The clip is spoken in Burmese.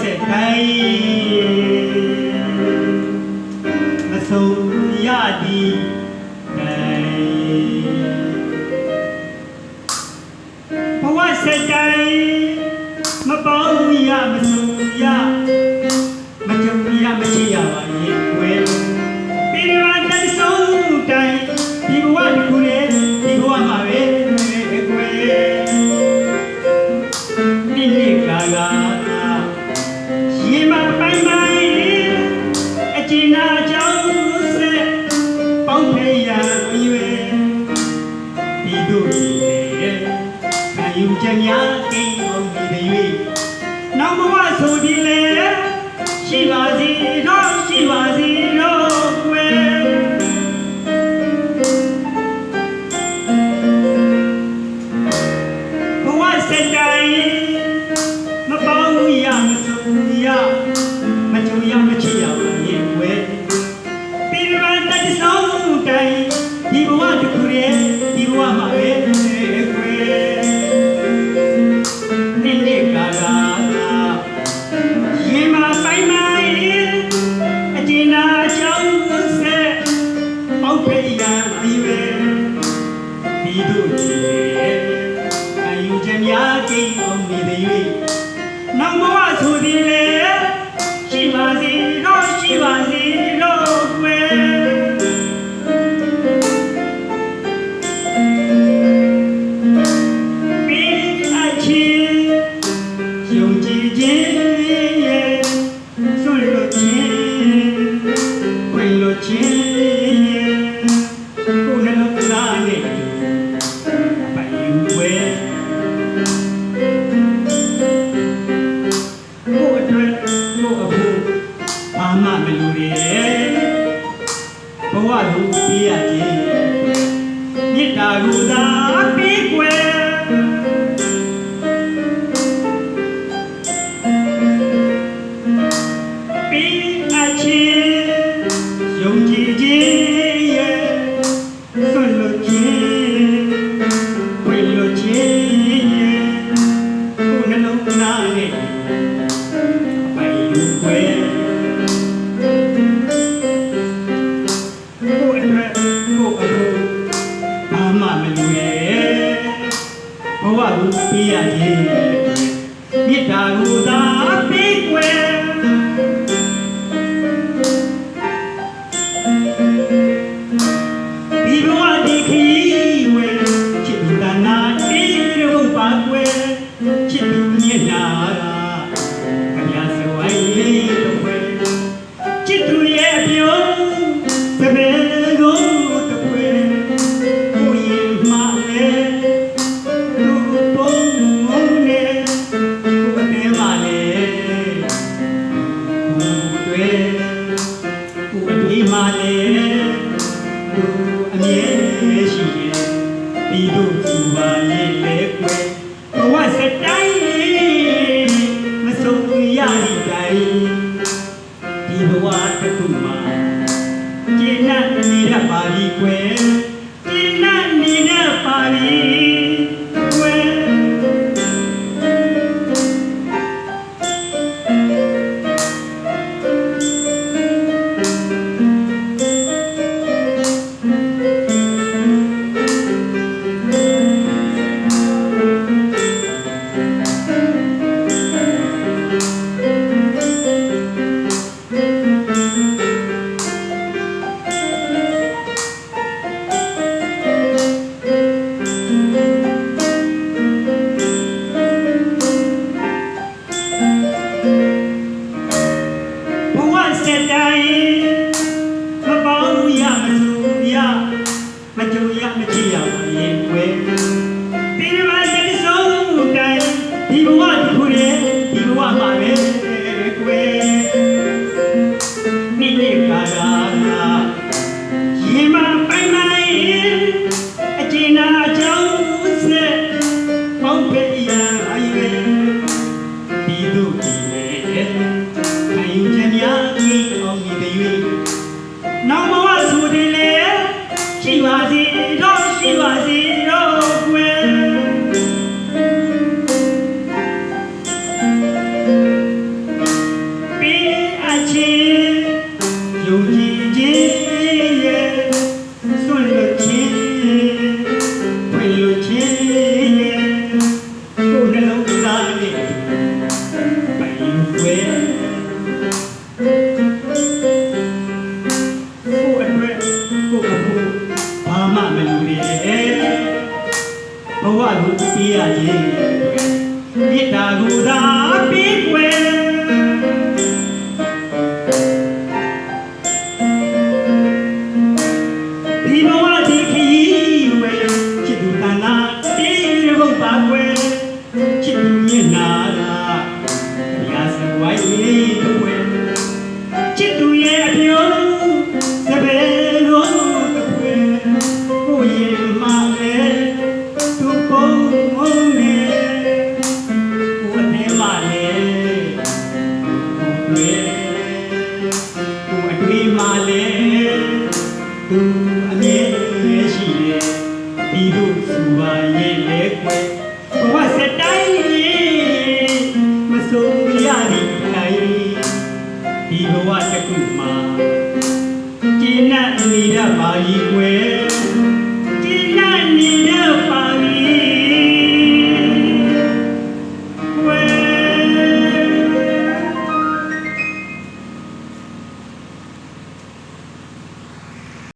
စေတိုင်းမဆုံးရသည်တိုင်းဘဝစေတိုင်းမပေါင်းရမဆုံးရမကြုံရမရှိရပါရဲ့ နောက်ဘဝဆိုဒီလေရှိပါစီတော့ရှိပါစီ ရခြင်းမေတ္တာကူသာပေးကွယ် နာတာခမရစဝိုင်းလေးတော့ပဲจิตသူရဲ့ပြုံးသဘဲကိုတော့ပဲကိုရင်မှလဲသူပုံမုံနဲ့ကိုမနေပါလေကိုတွေ့ကိုမပြေးပါလေသူအမြဲရှိရဲ့ဒီလိုကြည့်ပါလေလေကွယ်ဘဝစတိုင်း ဘဝစတိုင်းမပေါင်းရမစုရမကြုံရမကြည့်ရပါရဲ့ွယ်ဒီမှာစတဲ့ဆုံးတိုင်းဒီဘဝဒီခုရဲ့ဒီဘဝမှာပဲ ပေးရခြင်းမေတ္တာကူတာပ ပါကြီးကွယ်